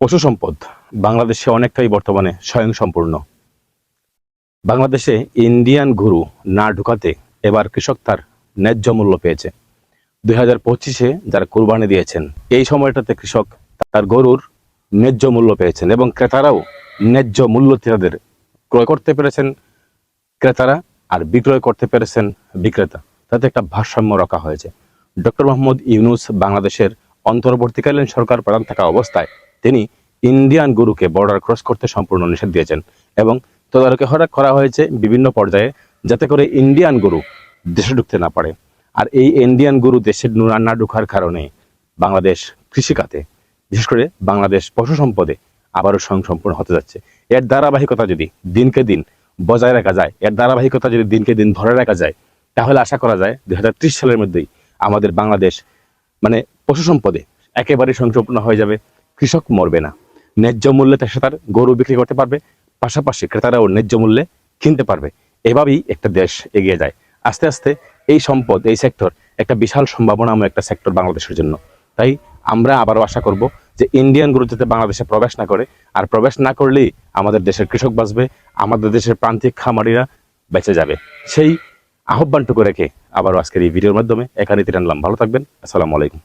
পশু সম্পদ বাংলাদেশে অনেকটাই বর্তমানে স্বয়ংসম্পূর্ণ। বাংলাদেশে ইন্ডিয়ান গরু না ঢুকাতে এবার কৃষক তার ন্যায্য মূল্য পেয়েছে। দুই হাজার পঁচিশে যারা কোরবানি দিয়েছেন, এই সময়টাতে কৃষক তার গরুর ন্যায্য মূল্য পেয়েছেন এবং ক্রেতারাও ন্যায্য মূল্য তাদের ক্রয় করতে পেরেছেন। ক্রেতারা আর বিক্রয় করতে পেরেছেন বিক্রেতা। তাতে একটা ভারসাম্য রাখা হয়েছে। ডক্টর মোহাম্মদ ইউনুস বাংলাদেশের অন্তর্বর্তীকালীন সরকার প্রধান থাকা অবস্থায় তিনি ইন্ডিয়ান গরুকে বর্ডার ক্রস করতে সম্পূর্ণ নিষেধ দিয়েছেন এবং তদারকি হঠাৎ করা হয়েছে বিভিন্ন পর্যায়ে যাতে করে ইন্ডিয়ান গরু দেশে ঢুকতে না পারে। আর এই ইন্ডিয়ান গরু দেশে নু- ঢুকার কারণে বাংলাদেশ কৃষিখাতে, বিশেষ করে বাংলাদেশ পশু সম্পদে আবারও স্বয়ংসম্পূর্ণ হতে যাচ্ছে। এর ধারাবাহিকতা যদি দিনকে দিন বজায় রাখা যায়, এর ধারাবাহিকতা যদি দিনকে দিন ধরে রাখা যায়, তাহলে আশা করা যায় দুই হাজার ত্রিশ সালের মধ্যেই আমাদের বাংলাদেশ মানে পশু সম্পদে একেবারে স্বয়ংসম্পূর্ণ হয়ে যাবে। কৃষক মরবে না। ন্যায্য মূল্যে সে তার গরু বিক্রি করতে পারবে, পাশাপাশি ক্রেতারাও ন্যায্য মূল্যে কিনতে পারবে। এভাবেই একটা দেশ এগিয়ে যায়। আস্তে আস্তে এই সম্পদ, এই সেক্টর একটা বিশাল সম্ভাবনাময় একটা সেক্টর বাংলাদেশের জন্য। তাই আমরা আবারও আশা করব যে ইন্ডিয়ান গরু যাতে বাংলাদেশে প্রবেশ না করে, আর প্রবেশ না করলেই আমাদের দেশের কৃষক বাঁচবে, আমাদের দেশের প্রান্তিক খামারিরা বেঁচে যাবে। সেই আহ্বানটুকু রেখে আবারও আজকের এই ভিডিওর মাধ্যমে এখানে তিরানলাম ভালো থাকবেন। আসসালামু আলাইকুম।